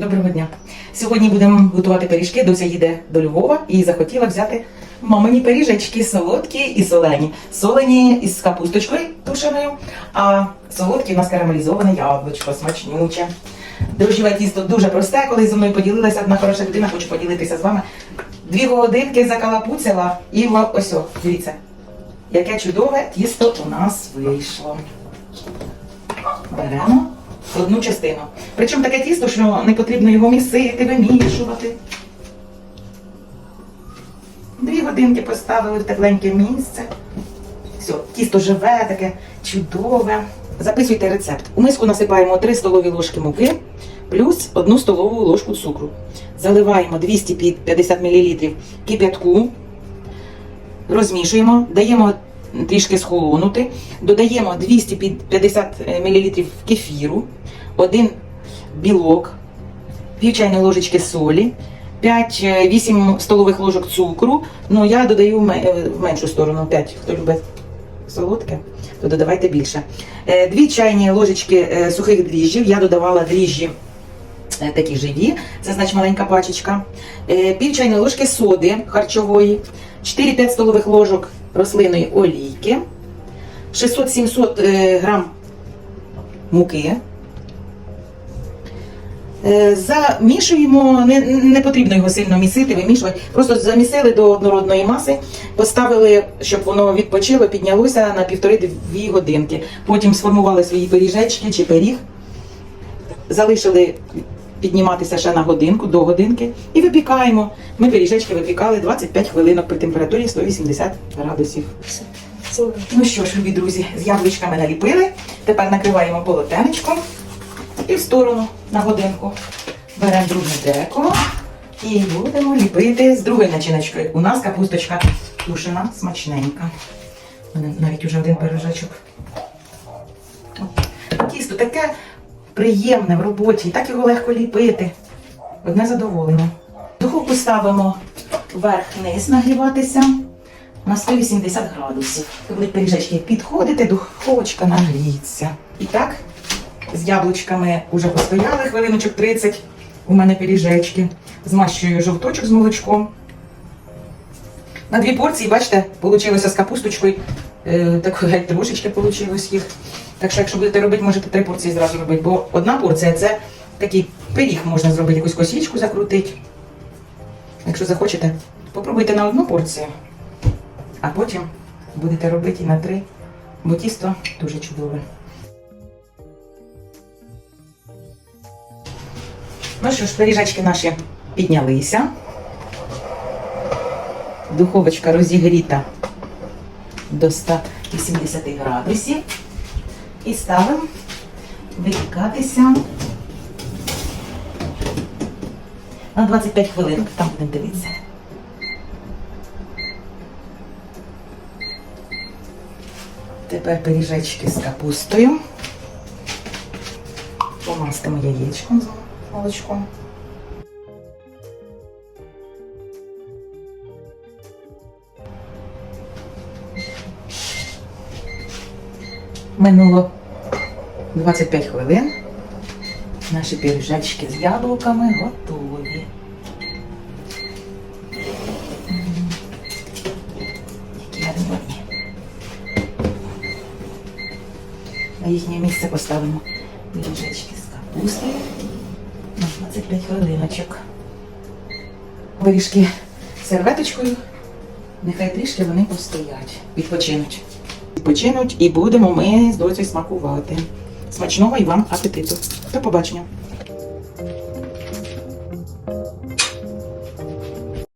Доброго дня. Сьогодні будемо готувати пиріжки. Дося їде до Львова і захотіла взяти мамині пиріжечки солодкі і солені. Солені із капусточкою тушеною, а солодкі у нас карамелізоване яблучко, смачнюче. Дрожжеве тісто дуже просте, коли зі мною поділилася одна хороша людина, хочу поділитися з вами. Дві годинки закалапуцяла і ось, о, дивіться, яке чудове тісто у нас вийшло. Беремо одну частину. Причому таке тісто, що не потрібно його місити, вимішувати. Дві годинки поставили в тепленьке місце. Все, тісто живе, таке чудове. Записуйте рецепт. У миску насипаємо 3 столові ложки муки плюс 1 столову ложку цукру. Заливаємо 250 мл кип'ятку, розмішуємо, даємо трішки схолонути, додаємо 250 мл кефіру, один білок, пів чайної ложечки солі, 5-8 столових ложок цукру. Ну, я додаю в е, меншу сторону 5, хто любить солодке, то додавайте більше. Е, Дві чайні ложечки е, сухих дріжджів. Я додавала дріжджі е, такі живі, це значить маленька пачечка. Е, Пів чайної ложки соди харчової, 4-5 столових ложок рослинної олійки, 600-700 е, грам муки. Е, Замішуємо, не, не потрібно його сильно місити, вимішувати. Просто замісили до однородної маси, поставили, щоб воно відпочило, піднялося на півтори-дві годинки. Потім сформували свої пиріжечки чи пиріг, залишили підніматися ще на годинку, до годинки і випікаємо. Ми пиріжечки випікали 25 хвилинок при температурі 180 градусів. Ну що ж, любі друзі, з яблучками наліпили. Тепер накриваємо полотенечком і в сторону на годинку. Беремо друге деко і будемо ліпити з другою начиночкою. У нас капусточка тушена, смачненька. У мене навіть уже один пирожечок. Тісто таке приємне в роботі, і так його легко ліпити. Одне задоволення. Духовку ставимо вверх-вниз нагріватися на 180 градусів. Коли пиріжечки підходите, духовочка нагріється. І так, з яблучками вже постояли хвилиночок 30. У мене пиріжечки. Змащую жовточок з молочком. На дві порції, бачите, вийшло з капусточкою. Е, так трошечки вийшло їх. Так що, якщо будете робити, можете три порції зразу робити. Бо одна порція це такий пиріг, можна зробити, якусь косічку закрутити. Якщо захочете, попробуйте на одну порцію, а потім будете робити і на три, бо тісто дуже чудове. Ну що ж, пиріжечки наші піднялися. Духовочка розігріта до 180 градусів. І ставимо випікатися на 25 хвилин. Там будемо дивитися. Тепер пиріжечки з капустою. Помастимо яєчком з молочком. Минуло 25 хвилин. Наші пиріжечки з яблуками готові. Які гарні. На їхнє місце поставимо пиріжечки з капустою на 25 хвилиночок. Виріжки серветочкою. Нехай трішки вони постоять, відпочинуть. Відпочинуть і будемо ми з доцею смакувати. Смачного і вам апетиту. До побачення.